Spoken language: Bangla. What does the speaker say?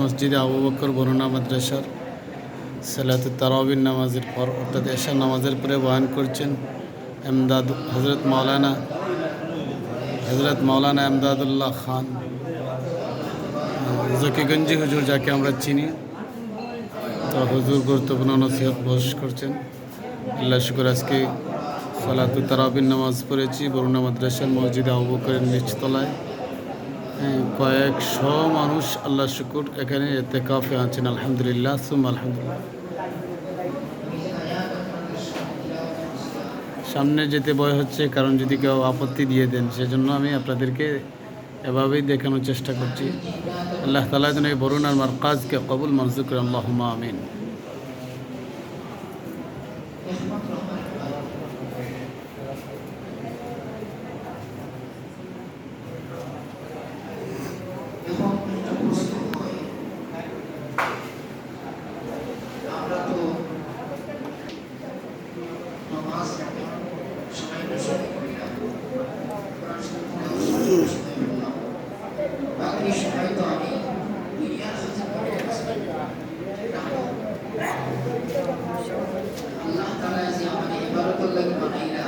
মসজিদে আবু বকর বরুণা মাদ্রাসার সালাত তারাবিন নামাজের পর, অর্থাৎ এশার নামাজের পরে বয়ান করছেন এমদাদ হজরত মাওলানা হজরত মাওলানা এমদাদুল্লাহ খান। জকিগঞ্জি হুজুর যাকে আমরা চিনি, তো হুজুর গুরুত্বপূর্ণ নসিহত বস করছেন। আল্লাহ শুকুর, আজকে সালাতু তারাবিন নামাজ পড়েছি বরুণা মাদ্রাসার মসজিদে আবু বকরের নিচতলায়। কয়েকশো মানুষ আল্লাহ শুকুর, এখানে এতে কাফে আছেন, আলহামদুলিল্লাহ সুম আলহামদুলিল্লাহ। সামনে যেতে ভয় হচ্ছে, কারণ যদি কেউ আপত্তি দিয়ে দেন, সেজন্য আমি আপনাদেরকে এভাবেই দেখানোর চেষ্টা করছি। আল্লাহ তালা যেন এই বরুণ আর মার কাজকে কবুল, মনজুর করে আল্লাহ আমিন। আল্লাহ তাআলা যে আমাদের ইবাদত বানাইলা